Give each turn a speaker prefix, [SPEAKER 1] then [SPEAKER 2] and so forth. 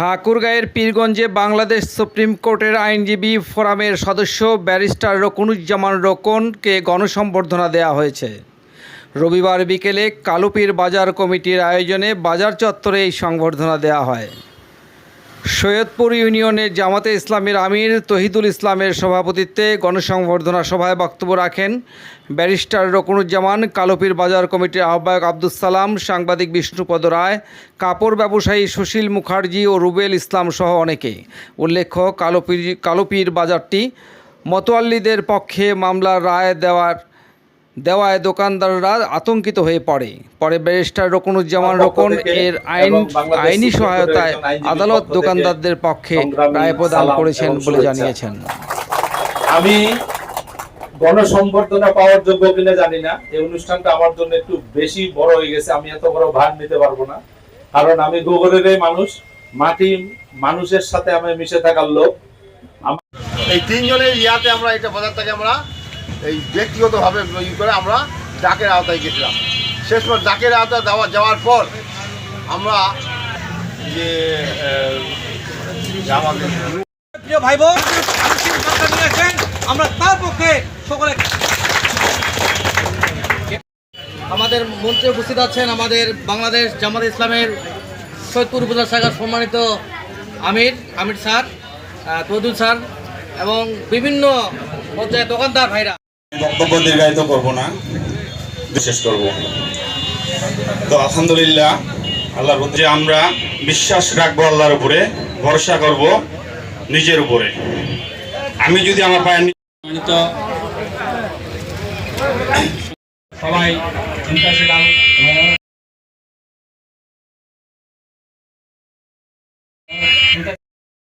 [SPEAKER 1] ঠাকুরগাঁয়ের পীরগঞ্জে Bangladesh supreme কোর্টের আইনজীবী ফোরামের সদস্য ব্যারিস্টার রকুনুজ্জামান রোকনকে গণসম্বর্ধনা দেয়া হয়েছে। রবিবার বিকেলে কালুপীর বাজার কমিটির আয়োজনে বাজার চত্বরে এই সংবর্ধনা দেয়া হয়। সৈয়দপুর ইউনিয়নের জামাতে ইসলামের আমির তহিদুল ইসলামের সভাপতিত্বে গণসংবর্ধনা সভায় বক্তব্য রাখেন ব্যারিস্টার রকুনুজ্জামান, কালুপীর বাজার কমিটির আহ্বায়ক আব্দুস সালাম, সাংবাদিক বিষ্ণুপদ রায়, কাপড় ব্যবসায়ী সুশীল মুখার্জি ও রুবেল ইসলাম সহ অনেকে। উল্লেখ্য, কালুপীর কালুপীর বাজারটি মতোয়াল্লিদের পক্ষে মামলার রায় দেওয়ার দেওয়ায় দোকানদাররা আতঙ্কিত হয়ে পড়ে। পরে ব্যারিস্টার রকুনুজ্জামান রোকন এর আইন আইনি সহায়তায় আদালত দোকানদারদের পক্ষে রায় প্রদান করেছেন বলে জানিয়েছেন।
[SPEAKER 2] আমি গণসম্বর্ধনা পাওয়ার যোগ্য কিনা জানি না। এই অনুষ্ঠানটা আমার জন্য একটু বেশি বড় হয়ে গেছে। আমি এত বড় ভার নিতে পারব না। কারণ আমি গোবরের মানুষ। মাটি মানুষের সাথে আমি মিশে থাকার লোক।
[SPEAKER 3] এই তিনজনের ইয়াতে আমরা এটা বাজারটাকে আমরা এই ব্যক্তিগতভাবে ই করে আমরা ডাকের আওতায় গেছিলাম। শেষ পর ডাকের আওতায় দেওয়া যাওয়ার পর আমরা যে আমাদের
[SPEAKER 4] প্রিয় ভাই বোন আমরা তার পক্ষে সকলে আমাদের মঞ্চে উপস্থিত আছেন আমাদের বাংলাদেশ জামাত ইসলামের সৈয়দপুর উপজেলা শাখার সম্মানিত আমির আমির স্যার তদুল স্যার এবং বিভিন্ন
[SPEAKER 5] বক্তব্য দীর্ঘায়িত করব না করব। তো আলহামদুলিল্লাহ, আল্লাহর আমরা বিশ্বাস রাখব আল্লাহর উপরে, ভরসা করব নিজের উপরে। আমি যদি আমার পায়ের
[SPEAKER 6] সবাই